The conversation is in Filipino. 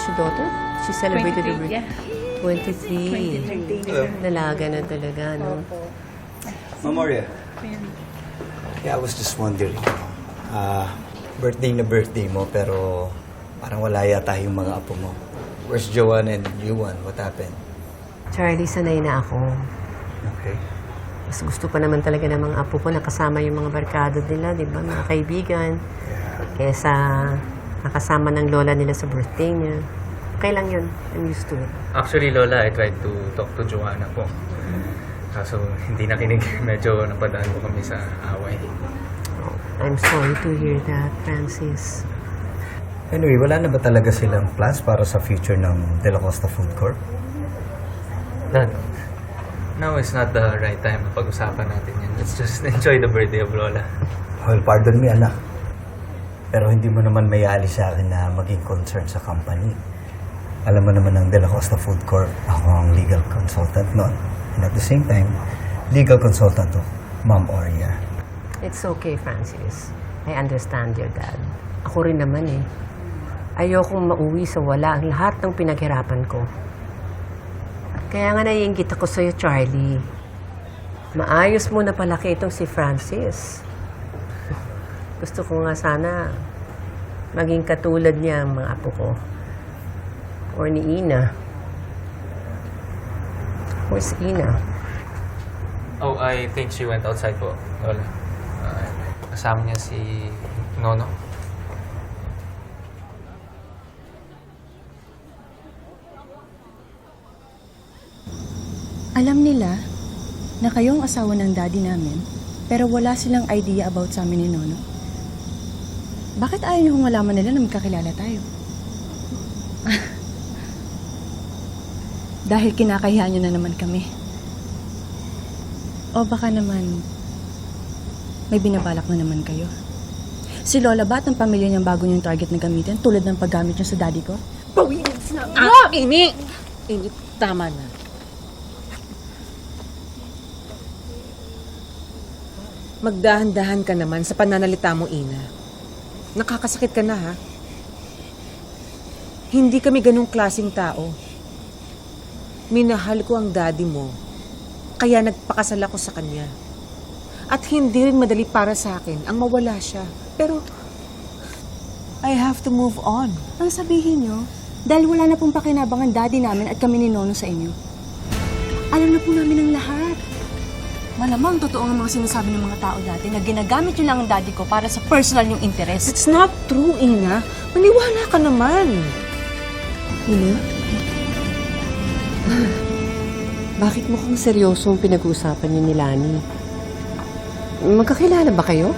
is your daughter? She celebrated her 23, birthday. yeah. 23. Hello. Dalaga na talaga, no? Memoria. Yeah, I was just wondering. Ah, birthday na birthday mo, pero parang wala yata yung mga apo mo. Where's Joanne and Yuan? What happened? Charlie, sanay na ako. Okay. Mas gusto pa naman talaga ng mga apo ko nakasama yung mga barkado nila, di ba? Mga kaibigan. Yeah. Kesa nakasama ng lola nila sa birthday niya. Okay lang yun. I'm used to it. Actually, Lola, I tried to talk to Joanna po. Kaso hindi nakinig. Medyo napadaan po kami sa away. Oh, I'm sorry to hear that, Francis. Anyway, wala na ba talaga silang plans para sa future ng De La Costa Food Corp? Dad, now is not the right time na pag-usapan natin yan. Let's just enjoy the birthday of Lola. Well, pardon me, anak. Pero hindi mo naman mayali sa akin na maging concern sa company. Alam mo naman ng De La Costa Food Corp, ako ang legal consultant noon. And at the same time, legal consultant of Ma'am Oria. It's okay, Francis. I understand your dad. Ako rin naman eh. Ayokong mauwi sa wala ang lahat ng pinaghirapan ko. Kaya nga naiingit ako sa'yo, Charlie. Maayos mo na palaki itong si Francis. Gusto ko nga sana maging katulad niya ang mga apo ko. Or ni Ina. Where's Ina? Oh, I think she went outside po, Lola. Uh, kasama niya si Nono. Alam nila na kayong asawa ng daddy namin, pero wala silang idea about sa amin ni Nono. Bakit ayaw niyo kung malaman nila na magkakilala tayo? Dahil kinakahiya niyo na naman kami. O baka naman, may binabalak na naman kayo. Si Lola ba at ang pamilya niyang bago niyong target na gamitin tulad ng paggamit niya sa daddy ko? Ah, ini! Ini, tama na. Magdahan-dahan ka naman sa pananalita mo, Ina. Nakakasakit ka na, ha? Hindi kami ganong klasing tao. Minahal ko ang daddy mo, kaya nagpakasal ako sa kanya. At hindi rin madali para sa akin ang mawala siya. Pero, I have to move on. Ang sabihin nyo, dahil wala na pong pakinabang ang daddy namin at kami ni Nono sa inyo. Alam na po namin ang lahat. Malamang totoo ang mga sinasabi ng mga tao dati na ginagamit yun lang ang daddy ko para sa personal yung interest. It's not true, Ina. Maniwala ka naman. Ina? Bakit mukhang seryoso ang pinag-uusapan ni Lani? Magkakilala ba kayo?